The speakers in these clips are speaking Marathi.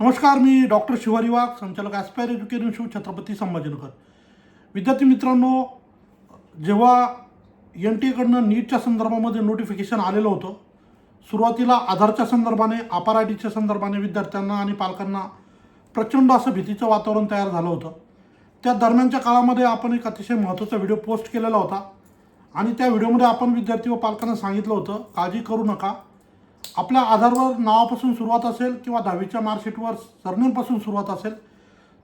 नमस्कार मी डॉक्टर शिवारी वाघ संचालक ॲस्पायर एज्युकेशन शो छत्रपती संभाजीनगर. विद्यार्थी मित्रांनो जेव्हा एन टी एकडनं नीटच्या संदर्भामध्ये नोटिफिकेशन आलेलं होतं सुरुवातीला आधारच्या संदर्भाने अपार आय डीच्या संदर्भाने विद्यार्थ्यांना आणि पालकांना प्रचंड असं भीतीचं वातावरण तयार झालं होतं. त्या दरम्यानच्या काळामध्ये आपण एक अतिशय महत्त्वाचा व्हिडिओ पोस्ट केलेला होता. आणि त्या व्हिडिओमध्ये आपण विद्यार्थी व पालकांना सांगितलं होतं काळजी करू नका. आपल्या आधारवर नावापासून सुरुवात असेल किंवा दहावीच्या मार्कशीटवर सरनेमपासून सुरुवात असेल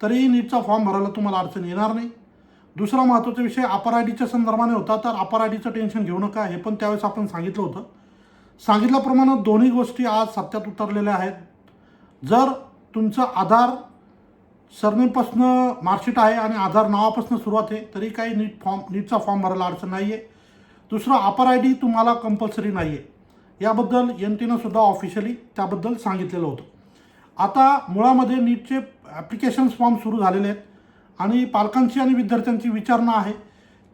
तरीही नीटचा फॉर्म भरायला तुम्हाला अडचण येणार नाही. दुसरा महत्त्वाचा विषय अपर आय डीच्या संदर्भाने होता तर अपर आय डीचं टेन्शन घेऊ नका हे पण त्यावेळेस आपण सांगितलं होतं. सांगितल्याप्रमाणे दोन्ही गोष्टी आज सत्यात उतरलेल्या आहेत. जर तुमचं आधार सरनेमपासनं मार्कशीट आहे आणि आधार नावापासून सुरुवात आहे तरी काही नीट फॉर्म नीटचा फॉर्म भरायला अडचण नाही आहे दुसरं अपर आय डी तुम्हाला कंपल्सरी नाही आहे याबद्दल एन टीनं सुद्धा ऑफिशियली त्याबद्दल सांगितलेलं होतं. आता मुळामध्ये नीटचे ॲप्लिकेशन्स फॉर्म सुरू झालेले आहेत आणि पालकांची आणि विद्यार्थ्यांची विचारणा आहे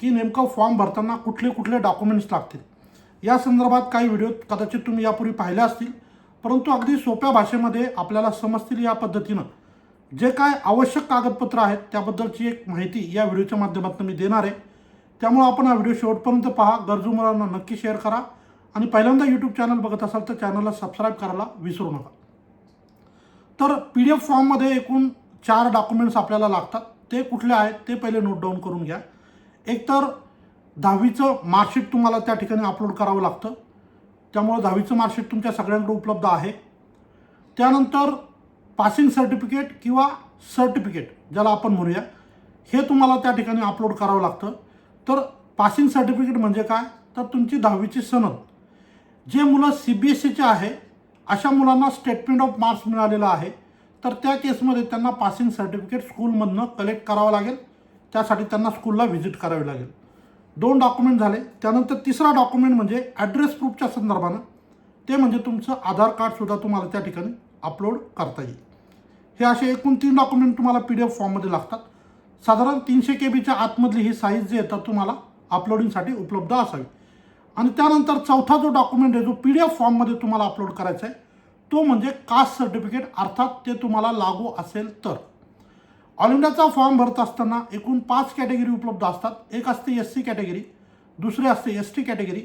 की नेमकं फॉर्म भरताना कुठले कुठले डॉक्युमेंट्स लागतील. या संदर्भात काही व्हिडिओ कदाचित तुम्ही यापूर्वी पाहिले असतील परंतु अगदी सोप्या भाषेमध्ये आपल्याला समजतील या पद्धतीनं. जे काय आवश्यक कागदपत्र आहेत त्याबद्दलची एक माहिती या व्हिडिओच्या माध्यमातून मी देणार आहे. त्यामुळे आपण हा व्हिडिओ शेवटपर्यंत पहा. गरजू मुलांना नक्की शेअर करा. आणि पहिल्यांदा यूट्यूब चॅनल बघत असाल तर चॅनलला सबस्क्राईब करायला विसरू नका. तर पी डी एफ फॉर्ममध्ये एकूण चार डॉक्युमेंट्स आपल्याला लागतात. ते कुठले आहेत ते पहिले नोट डाऊन करून घ्या. एकतर दहावीचं मार्कशीट तुम्हाला त्या ठिकाणी अपलोड करावं लागतं. त्यामुळं दहावीचं मार्कशीट तुमच्या सगळ्यांकडे उपलब्ध आहे. त्यानंतर पासिंग सर्टिफिकेट किंवा सर्टिफिकेट ज्याला आपण म्हणूया हे तुम्हाला त्या ठिकाणी अपलोड करावं लागतं. तर पासिंग सर्टिफिकेट म्हणजे काय? तर तुमची दहावीची सनद. जे मुलं सी बी एस सीचे आहे अशा मुलांना स्टेटमेंट ऑफ मार्क्स मिळालेलं आहे. तर त्या केसमध्ये त्यांना पासिंग सर्टिफिकेट स्कूलमधनं कलेक्ट करावं लागेल. त्यासाठी त्यांना स्कूलला व्हिजिट करावी लागेल. दोन डॉक्युमेंट झाले. त्यानंतर तिसरा डॉक्युमेंट म्हणजे ॲड्रेस प्रूफच्या संदर्भानं. ते म्हणजे तुमचं आधार कार्डसुद्धा तुम्हाला त्या ठिकाणी अपलोड करता येईल. हे असे एकूण तीन डॉक्युमेंट तुम्हाला पी डी एफ फॉर्ममध्ये लागतात. साधारण तीनशे के बीच्या आतमधली ही साईज जे येतात तुम्हाला अपलोडिंगसाठी उपलब्ध असावी. आणि त्यानंतर चौथा जो डॉक्युमेंट आहे जो पी डी एफ फॉर्ममध्ये तुम्हाला अपलोड करायचा आहे तो म्हणजे कास्ट सर्टिफिकेट अर्थात ते तुम्हाला लागू असेल तर. ऑल इंडियाचा फॉर्म भरत असताना एकूण पाच कॅटेगरी उपलब्ध असतात. एक असते एस सी कॅटेगरी दुसरी असते एस टी कॅटेगरी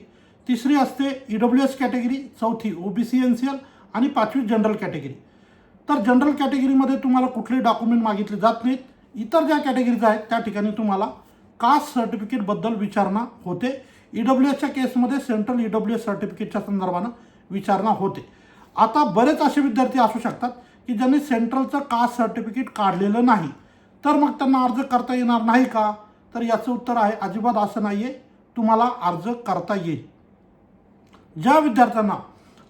तिसरी असते ई डब्ल्यू एस कॅटेगरी चौथी O B C N C L आणि पाचवी जनरल कॅटेगरी तर जनरल कॅटेगरीमध्ये तुम्हाला कुठले डॉक्युमेंट मागितले जात नाहीत. इतर ज्या कॅटेगरीज आहेत त्या ठिकाणी तुम्हाला कास्ट सर्टिफिकेटबद्दल विचारणा होते. ई डब्ल्यू एसच्या केसमध्ये सेंट्रल ई डब्ल्यू एस सर्टिफिकेटच्या संदर्भानं विचारणा होते. आता बरेच असे विद्यार्थी असू शकतात की ज्यांनी सेंट्रलचं कास्ट सर्टिफिकेट काढलेलं नाही. तर मग त्यांना अर्ज करता येणार नाही का? तर याचं उत्तर आहे अजिबात असं नाही आहे तुम्हाला अर्ज करता येईल. ज्या विद्यार्थ्यांना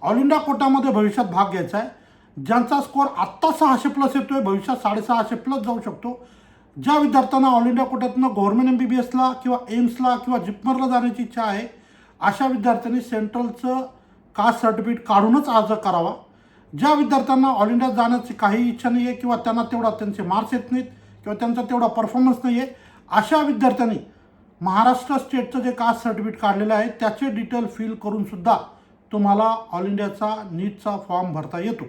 ऑल इंडिया कोटामध्ये भविष्यात भाग घ्यायचा आहे ज्यांचा स्कोअर आत्ता सहाशे प्लस येतोय भविष्यात साडेसहाशे प्लस जाऊ शकतो ज्या विद्यार्थ्यांना ऑल इंडिया कोट्यातनं गव्हर्नमेंट एम बी बी एसला किंवा एम्सला किंवा जिपमरला जाण्याची इच्छा आहे अशा विद्यार्थ्यांनी सेंट्रलचं कास्ट सर्टिफिकेट काढूनच अर्ज करावा. ज्या विद्यार्थ्यांना ऑल इंडियात जाण्याची काही इच्छा नाही आहे किंवा त्यांना तेवढा त्यांचे मार्क्स येत नाहीत किंवा त्यांचा तेवढा परफॉर्मन्स नाही आहे अशा विद्यार्थ्यांनी महाराष्ट्र स्टेटचं जे कास्ट सर्टिफिकेट काढलेलं आहे त्याचे डिटेल फिल करूनसुद्धा तुम्हाला ऑल इंडियाचा नीटचा फॉर्म भरता येतो.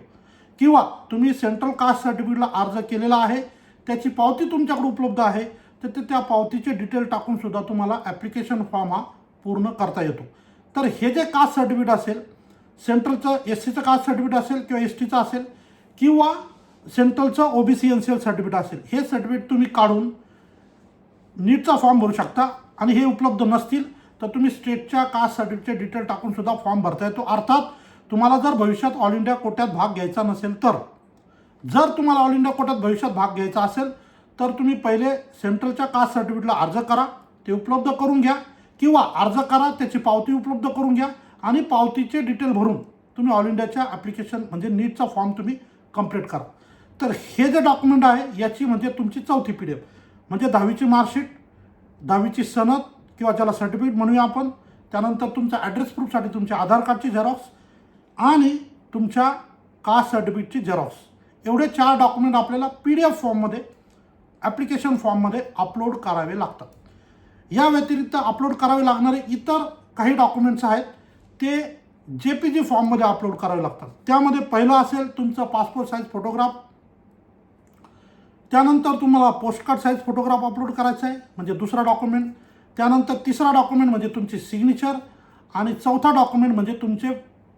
किंवा तुम्ही सेंट्रल कास्ट सर्टिफिकेटला अर्ज केलेला आहे त्याची पावती तुमच्याकडे उपलब्ध आहे. तर ते त्या पावतीचे डिटेल टाकून सुद्धा तुम्हाला ॲप्लिकेशन फॉर्म हा पूर्ण करता येतो. तर हे जे कास्ट सर्टिफिकेट असेल सेंट्रलचं एस सीचं कास्ट सर्टिफिकेट असेल किंवा एस टीचं असेल किंवा सेंट्रलचं O B C N C L certificate असेल हे सर्टिफिकेट तुम्ही काढून नीटचा फॉर्म भरू शकता. आणि हे उपलब्ध नसतील तर तुम्ही स्टेटच्या कास्ट सर्टिफिकेटचे डिटेल टाकून सुद्धा फॉर्म भरता येतो. अर्थात तुम्हाला जर भविष्यात ऑल इंडिया कोट्यात भाग घ्यायचा नसेल तर जर तुम्हाला ऑल इंडिया कोटात भविष्यात भाग घ्यायचा असेल तर तुम्ही पहिले सेंट्रलच्या कास्ट सर्टिफिकेटला अर्ज करा ते उपलब्ध करून घ्या किंवा अर्ज करा त्याची पावती उपलब्ध करून घ्या आणि पावतीचे डिटेल भरून तुम्ही ऑल इंडियाच्या ॲप्लिकेशन म्हणजे नीटचा फॉर्म तुम्ही कंप्लीट करा. तर हे जे डॉक्युमेंट आहे याची म्हणजे तुमची चौथी पी डी एफ म्हणजे दहावीची मार्कशीट दहावीची सनद किंवा ज्याला सर्टिफिकेट म्हणूया आपण त्यानंतर तुमच्या ॲड्रेस प्रूफसाठी तुमच्या आधार कार्डची झेरॉक्स आणि तुमच्या कास्ट सर्टिफिकेटची झेरॉक्स एवढे चार डॉक्युमेंट आपल्याला पी डी एफ फॉर्ममध्ये ॲप्लिकेशन फॉर्ममध्ये अपलोड करावे लागतात. या व्यतिरिक्त अपलोड करावे लागणारे इतर काही डॉक्युमेंट्स आहेत ते जे पी जी फॉर्ममध्ये अपलोड करावे लागतात. त्यामध्ये पहिलं असेल तुमचं पासपोर्ट साईज फोटोग्राफ त्यानंतर तुम्हाला पोस्टकार्ड साईज फोटोग्राफ अपलोड करायचा आहे म्हणजे दुसरा डॉक्युमेंट त्यानंतर तिसरा डॉक्युमेंट म्हणजे तुमची सिग्नेचर आणि चौथा डॉक्युमेंट म्हणजे तुमचे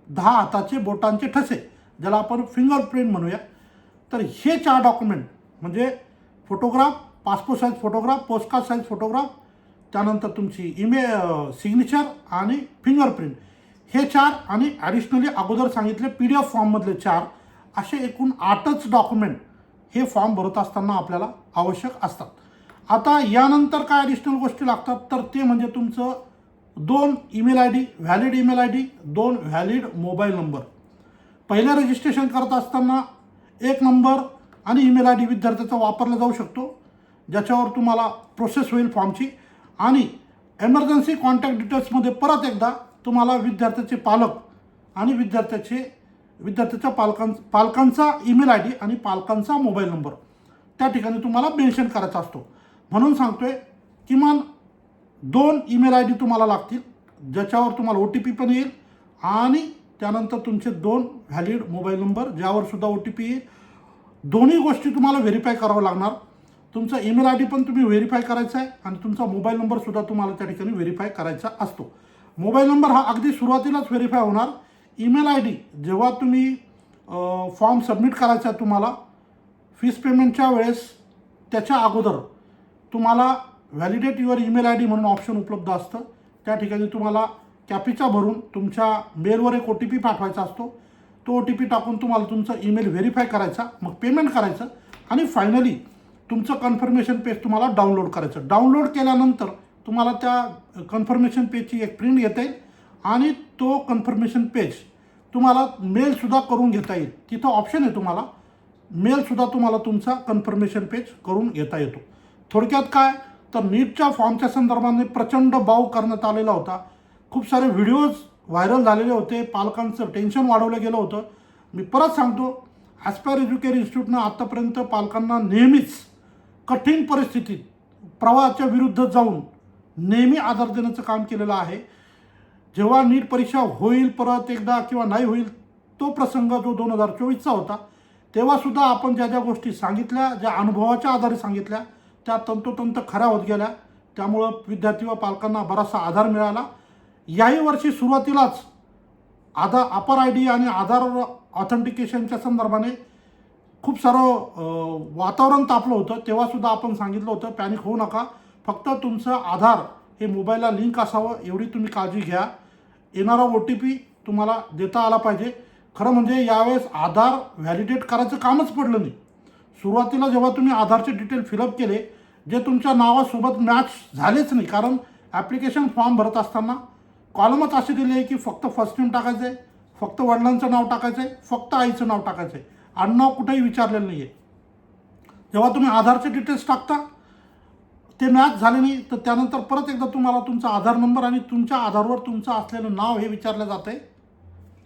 दहा हाताचे बोटांचे ठसे ज्याला आपण फिंगरप्रिंट म्हणूया. तर हे चार डॉक्युमेंट म्हणजे photograph passport size photograph postcard size photograph त्यानंतर तुमची इमे सिग्नेचर आणि फिंगरप्रिंट हे चार आणि ॲडिशनली अगोदर सांगितले पी डी एफ फॉर्ममधले चार असे एकूण आठच डॉक्युमेंट हे फॉर्म भरत असताना आपल्याला आवश्यक असतात. आता यानंतर काय ॲडिशनल गोष्टी लागतात? तर ते म्हणजे तुमचं दोन email I D valid email I D दोन व्हॅलिड मोबाईल नंबर पहिलं रजिस्ट्रेशन करत असताना एक नंबर आणि ईमेल आय डी विद्यार्थ्याचा वापरला जाऊ शकतो ज्याच्यावर तुम्हाला प्रोसेस होईल फॉर्मची आणि एमर्जन्सी कॉन्टॅक्ट डिटेल्समध्ये परत एकदा तुम्हाला विद्यार्थ्याचे पालक आणि विद्यार्थ्याचे विद्यार्थ्याच्या पालकां पालकांचा ईमेल आय डी आणि पालकांचा मोबाईल नंबर त्या ठिकाणी तुम्हाला मेन्शन करायचा असतो. म्हणून सांगतोय किमान दोन ईमेल आय डी तुम्हाला लागतील ज्याच्यावर तुम्हाला ओ टी पी पण येईल आणि त्यानंतर तुमचे दोन व्हॅलिड मोबाईल नंबर ज्यावर सुद्धा ओ टी पी येईल. दोन्ही गोष्टी तुम्हाला व्हेरीफाय करावं लागणार. तुमचा ईमेल आय डी पण तुम्ही व्हेरीफाय करायचा आहे आणि तुमचा मोबाईल नंबरसुद्धा तुम्हाला त्या ठिकाणी व्हेरीफाय करायचा असतो. मोबाईल नंबर हा अगदी सुरुवातीलाच व्हेरीफाय होणार. ईमेल आय डी जेव्हा तुम्ही फॉर्म सबमिट करायचा आहे तुम्हाला फीस पेमेंटच्या वेळेस त्याच्या अगोदर तुम्हाला validate your email I D म्हणून ऑप्शन उपलब्ध असतं. त्या ठिकाणी तुम्हाला कॅपिचा भरून तुमच्या मेलवर एक ओ टी पी पाठवायचा असतो. तो ओ टी पी टाकून तुम्हाला तुमचा ईमेल व्हेरीफाय करायचा मग पेमेंट करायचं आणि फायनली तुमचं कन्फर्मेशन पेज तुम्हाला डाउनलोड करायचं. डाउनलोड केल्यानंतर तुम्हाला त्या कन्फर्मेशन पेजची एक प्रिंट घेता येईल आणि तो कन्फर्मेशन पेज तुम्हाला मेलसुद्धा करून घेता येईल. तिथं ऑप्शन आहे तुम्हाला. मेलसुद्धा तुम्हाला तुमचा कन्फर्मेशन पेज करून घेता येतो. थोडक्यात काय? तर नीटच्या फॉर्मच्या संदर्भाने प्रचंड बाव करण्यात आलेला होता. खूप सारे व्हिडिओज व्हायरल झालेले होते. पालकांचं टेन्शन वाढवलं गेलं होतं. मी परत सांगतो ॲस्पायर एज्युकेर इन्स्टिट्यूटनं आत्तापर्यंत पालकांना नेहमीच कठीण परिस्थितीत प्रवाहाच्या विरुद्ध जाऊन नेहमी आधार देण्याचं काम केलेलं आहे. जेव्हा नीट परीक्षा होईल परत एकदा किंवा नाही होईल तो प्रसंग जो दोन हजार चोवीसचा होता तेव्हासुद्धा आपण ज्या ज्या गोष्टी सांगितल्या ज्या अनुभवाच्या आधारे सांगितल्या त्या तंतोतंत खऱ्या होत गेल्या. त्यामुळं विद्यार्थी व पालकांना बराचसा आधार मिळाला. याही वर्षी सुरुवातीलाच आधार अपर आय डी आणि आधार ऑथेंटिकेशनच्या संदर्भाने खूप सारं वातावरण तापलं होतं. तेव्हासुद्धा आपण सांगितलं होतं पॅनिक होऊ नका. फक्त तुमचं आधार हे मोबाईलला लिंक असावं एवढी तुम्ही काळजी घ्या. येणारा ओ टी पी तुम्हाला देता आला पाहिजे. खरं म्हणजे यावेळेस आधार व्हॅलिडेट करायचं कामच पडलं नाही. सुरुवातीला जेव्हा तुम्ही आधारचे डिटेल फिलअप केले जे तुमच्या नावासोबत मॅच झालेच नाही कारण ॲप्लिकेशन फॉर्म भरत असताना कॉलमच असे दिले आहे की फक्त फर्स्ट नेम टाकायचं आहे फक्त वडिलांचं नाव टाकायचं आहे फक्त आईचं नाव टाकायचं आहे आडनाव कुठेही विचारलेलं नाही आहे जेव्हा तुम्ही आधारचे डिटेल्स टाकता ते मॅच झाले नाही तर त्यानंतर परत एकदा तुम्हाला तुमचा आधार नंबर आणि तुमच्या आधारवर तुमचं असलेलं नाव हे विचारलं जातं आहे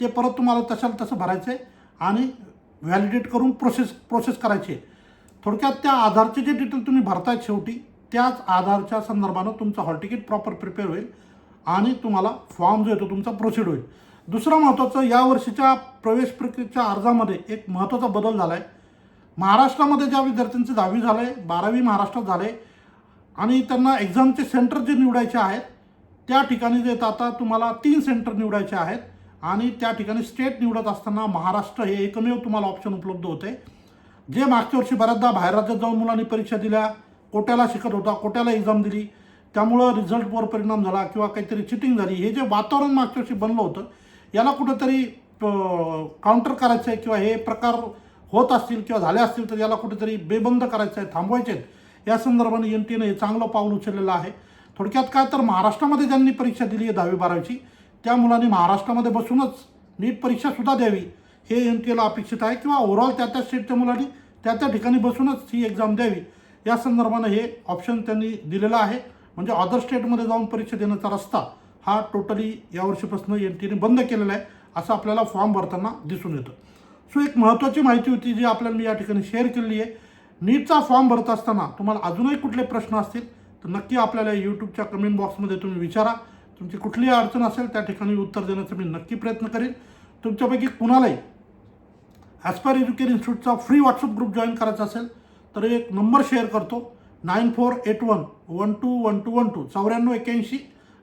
ते परत तुम्हाला तशाला तसं भरायचं आहे आणि व्हॅलिडेट करून प्रोसेस प्रोसेस करायची आहे थोडक्यात त्या आधारचे जे डिटेल तुम्ही भरतायत शेवटी त्याच आधारच्या संदर्भानं तुमचं हॉल तिकीट प्रॉपर प्रिपेअर होईल. आणि तुम्हाला फॉर्म जो येतो तुमचा प्रोसीड होईल. दुसरं महत्त्वाचं या वर्षीच्या प्रवेश प्रक्रियेच्या अर्जामध्ये एक महत्त्वाचा बदल झाला आहे महाराष्ट्रामध्ये ज्या विद्यार्थ्यांचे दहावी झालं आहे बारावी महाराष्ट्रात झाले आणि त्यांना एक्झामचे सेंटर जे निवडायचे आहेत त्या ठिकाणी जे आता तुम्हाला तीन सेंटर निवडायचे आहेत. आणि त्या ठिकाणी स्टेट निवडत असताना महाराष्ट्र हे एकमेव तुम्हाला ऑप्शन उपलब्ध होते. जे मागच्या वर्षी बऱ्याचदा बाहेर राज्यात जाऊन मुलांनी परीक्षा दिल्या कोट्याला शिकत होता कोट्याला एक्झाम दिली त्यामुळं रिझल्टवर परिणाम झाला किंवा काहीतरी चिटिंग झाली. हे जे वातावरण मागच्या वर्षी बनलं होतं याला कुठंतरी काउंटर करायचं आहे किंवा हे प्रकार होत असतील किंवा झाले असतील तर याला कुठेतरी बेबंद करायचं आहे थांबवायचे आहेत या संदर्भाने एन टीनं हे चांगलं पाऊल उचललेलं आहे. थोडक्यात काय तर महाराष्ट्रामध्ये ज्यांनी परीक्षा दिली आहे दहावी बारावीची त्या मुलांनी महाराष्ट्रामध्ये बसूनच नीट परीक्षासुद्धा द्यावी. हे एन टी एला अपेक्षित आहे किंवा ओव्हरऑल त्या त्या स्टेटच्या मुलांनी त्या त्या ठिकाणी बसूनच ही एक्झाम द्यावी. या संदर्भानं हे ऑप्शन त्यांनी दिलेलं आहे. म्हणजे अदर स्टेटमध्ये जाऊन परीक्षा देण्याचा रस्ता हा टोटली यावर्षीपासून एन टीने बंद केलेला आहे असं आपल्याला फॉर्म भरताना दिसून येतं. सो एक महत्त्वाची माहिती होती जी आपल्याला मी या ठिकाणी शेअर केलेली आहे. नीटचा फॉर्म भरत असताना तुम्हाला अजूनही कुठले प्रश्न असतील तर नक्की आपल्याला यूट्यूबच्या कमेंट बॉक्समध्ये तुम्ही विचारा. तुमची कुठलीही अडचण असेल त्या ठिकाणी उत्तर देण्याचा मी नक्की प्रयत्न करेन. तुमच्यापैकी कुणालाही ॲस्पायर एज्युकेर इन्स्टिट्यूटचा फ्री व्हॉट्सअप ग्रुप जॉईन करायचा असेल तर एक नंबर शेअर करतो. Nine four eight one one two one two one two. चौऱ्याण्णव एक्याऐंशी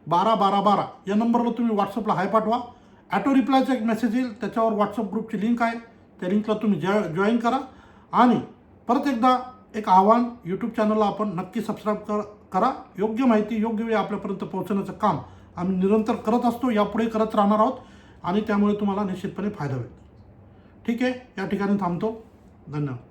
बारा बारा बारा. या नंबरला तुम्ही व्हॉट्सअपला हाय पाठवा. ॲटो रिप्लायचा एक मेसेज येईल. त्याच्यावर व्हॉट्सअप ग्रुपची लिंक आहे. त्या लिंकला तुम्ही जॉ जॉईन करा. आणि परत एकदा एक आव्हान यूट्यूब चॅनलला आपण नक्की सबस्क्राईब कर करा. योग्य माहिती योग्य वेळी आपल्यापर्यंत पोहोचवण्याचं काम आम्ही निरंतर करत असतो. यापुढे करत राहणार आहोत. आणि त्यामुळे तुम्हाला निश्चितपणे फायदा होईल. ठीक आहे? या ठिकाणी थांबतो. धन्यवाद.